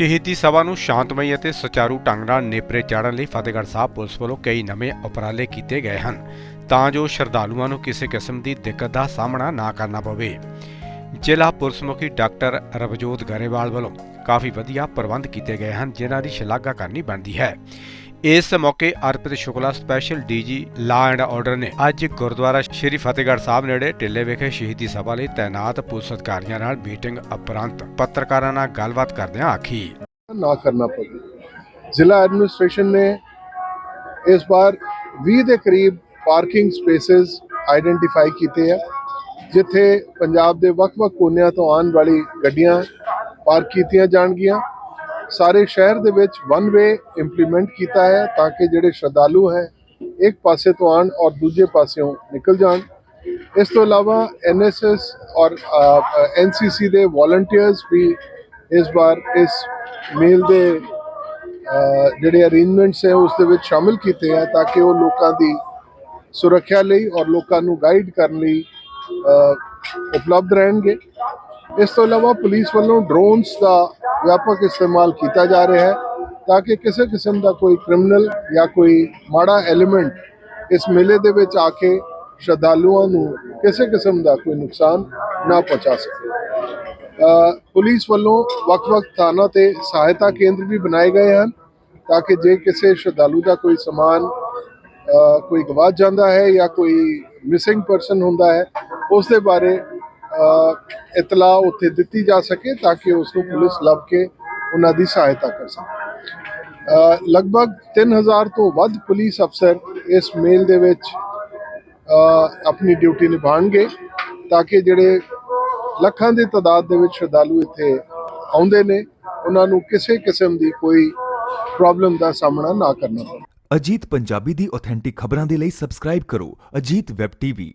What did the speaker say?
ਸ਼ਹੀਦੀ ਸਭਾ ਨੂੰ ਸ਼ਾਂਤਮਈ ਅਤੇ ਸੁਚਾਰੂ ਢੰਗ ਨਾਲ ਨੇਪਰੇ ਚਾੜਨ ਲਈ ਫਤਿਹਗੜ੍ਹ ਸਾਹਿਬ ਪੁਲਿਸ ਵੱਲੋਂ ਕਈ ਨਵੇਂ ਉਪਰਾਲੇ ਕੀਤੇ ਗਏ ਹਨ। ਤਾਂ ਜੋ ਸ਼ਰਧਾਲੂਆਂ ਨੂੰ ਕਿਸੇ ਕਿਸਮ ਦੀ ਦਿੱਕਤ ਦਾ ਸਾਹਮਣਾ ਨਾ ਕਰਨਾ ਪਵੇ। ਜ਼ਿਲ੍ਹਾ ਪੁਲਿਸ ਮੁਖੀ ਡਾਕਟਰ ਰਵਜੋਤ ਗਰੇਵਾਲ ਵੱਲੋਂ ਕਾਫੀ ਵਧੀਆ ਪ੍ਰਬੰਧ ਕੀਤੇ ਗਏ ਹਨ, ਜਿਨ੍ਹਾਂ ਦੀ ਸ਼ਲਾਘਾ ਕਰਨੀ ਬਣਦੀ ਹੈ। ਇਸ ਮੌਕੇ Arpit Shukla special DG law and order ਨੇ ਅੱਜ ਗੁਰਦੁਆਰਾ ਸ਼੍ਰੀ ਫਤਿਹਗੜ੍ਹ ਸਾਹਿਬ ਨੇੜੇ ਟਿੱਲੇ ਵਿਖੇ ਸ਼ਹੀਦੀ ਸਭਾ ਲਈ ਤਾਇਨਾਤ ਪੁਲਿਸ ਅਧਿਕਾਰੀਆਂ ਨਾਲ ਮੀਟਿੰਗ ਉਪਰੰਤ ਪੱਤਰਕਾਰਾਂ ਨਾਲ ਗੱਲਬਾਤ ਕਰਦਿਆਂ ਆਖੀ। ਨਾ ਕਰਨਾ ਪਵੇ। ਜ਼ਿਲ੍ਹਾ ਐਡਮਿਨਿਸਟ੍ਰੇਸ਼ਨ ਨੇ ਇਸ ਵਾਰ 20 ਦੇ ਕਰੀਬ ਪਾਰਕਿੰਗ ਸਪੇਸਿਸ ਆਈਡੈਂਟੀਫਾਈ ਕੀਤੇ ਆ, ਜਿੱਥੇ ਪੰਜਾਬ ਦੇ ਵੱਖ-ਵੱਖ ਕੋਨਿਆਂ ਤੋਂ ਆਉਣ ਵਾਲੀ ਗੱਡੀਆਂ ਪਾਰਕ ਕੀਤੀਆਂ ਜਾਣਗੀਆਂ। ਸਾਰੇ ਸ਼ਹਿਰ ਦੇ ਵਿੱਚ ਵਨ ਵੇ ਇੰਪਲੀਮੈਂਟ ਕੀਤਾ ਹੈ ਤਾਂ ਕਿ ਜਿਹੜੇ ਸ਼ਰਧਾਲੂ ਹੈ, ਇੱਕ ਪਾਸੇ ਤੋਂ ਆਉਣ ਔਰ ਦੂਜੇ ਪਾਸਿਓਂ ਨਿਕਲ ਜਾਣ। ਇਸ ਤੋਂ ਇਲਾਵਾ ਐਨਐਸਐਸ ਔਰ ਐਨਸੀਸੀ ਦੇ ਵਾਲੰਟੀਅਰਸ ਵੀ ਇਸ ਵਾਰ ਇਸ ਮੇਲ ਦੇ ਜਿਹੜੇ ਅਰੇਂਜਮੈਂਟਸ ਹੈ, ਉਸ ਦੇ ਵਿੱਚ ਸ਼ਾਮਿਲ ਕੀਤੇ ਆ ਤਾਂ ਕਿ ਉਹ ਲੋਕਾਂ ਦੀ ਸੁਰੱਖਿਆ ਲਈ ਔਰ ਲੋਕਾਂ ਨੂੰ ਗਾਈਡ ਕਰਨ ਲਈ ਉਪਲਬਧ ਰਹਿਣਗੇ। ਇਸ ਤੋਂ ਇਲਾਵਾ ਪੁਲਿਸ ਵੱਲੋਂ ਡਰੋਨਸ ਦਾ ਵਿਆਪਕ ਇਸਤੇਮਾਲ ਕੀਤਾ ਜਾ ਰਿਹਾ ਹੈ ਤਾਂ ਕਿ ਕਿਸੇ ਕਿਸਮ ਦਾ ਕੋਈ ਕ੍ਰਿਮੀਨਲ ਜਾਂ ਕੋਈ ਮਾੜਾ ਐਲੀਮੈਂਟ ਇਸ ਮੇਲੇ ਦੇ ਵਿੱਚ ਆ ਕੇ ਸ਼ਰਧਾਲੂਆਂ ਨੂੰ ਕਿਸੇ ਕਿਸਮ ਦਾ ਕੋਈ ਨੁਕਸਾਨ ਨਾ ਪਹੁੰਚਾ ਸਕੇ। ਪੁਲਿਸ ਵੱਲੋਂ ਵੱਖ-ਵੱਖ ਥਾਣਾਂ ਤੇ ਸਹਾਇਤਾ ਕੇਂਦਰ ਵੀ ਬਣਾਏ ਗਏ ਹਨ ਤਾਂ ਕਿ ਜੇ ਕਿਸੇ ਸ਼ਰਧਾਲੂ ਦਾ ਕੋਈ ਸਮਾਨ ਕੋਈ ਗਵਾਚ ਜਾਂਦਾ ਹੈ ਜਾਂ ਕੋਈ ਮਿਸਿੰਗ ਪਰਸਨ ਹੁੰਦਾ ਹੈ, ਉਸ ਦੇ ਬਾਰੇ ਅ, ਇਤਲਾਹ ਉੱਥੇ ਦਿੱਤੀ ਜਾ ਸਕੇ ਤਾਂ ਕਿ ਉਸ ਨੂੰ ਪੁਲਿਸ ਲੱਭ ਕੇ ਉਹਨਾਂ ਦੀ ਸਹਾਇਤਾ ਕਰ ਸਕੇ। ਅ, ਲਗਭਗ 3000 ਤੋਂ ਵੱਧ ਪੁਲਿਸ ਅਫਸਰ ਇਸ ਮੇਲ ਦੇ ਵਿੱਚ ਆਪਣੀ ਡਿਊਟੀ ਨਿਭਾਉਣਗੇ ਤਾਂ ਕਿ ਜਿਹੜੇ ਲੱਖਾਂ ਦੀ ਤਾਦਾਦ ਦੇ ਵਿੱਚ ਸ਼ਰਧਾਲੂ ਇੱਥੇ ਆਉਂਦੇ ਨੇ ਉਹਨਾਂ ਨੂੰ ਕਿਸੇ ਕਿਸਮ ਦੀ ਕੋਈ ਪ੍ਰੋਬਲਮ ਦਾ ਸਾਹਮਣਾ ਨਾ ਕਰਨਾ ਪਵੇ। ਅਜੀਤ ਪੰਜਾਬੀ ਦੀ ਆਥੈਂਟਿਕ ਖਬਰਾਂ ਦੇ ਲਈ ਸਬਸਕ੍ਰਾਈਬ ਕਰੋ ਅਜੀਤ ਵੈਬ ਟੀਵੀ।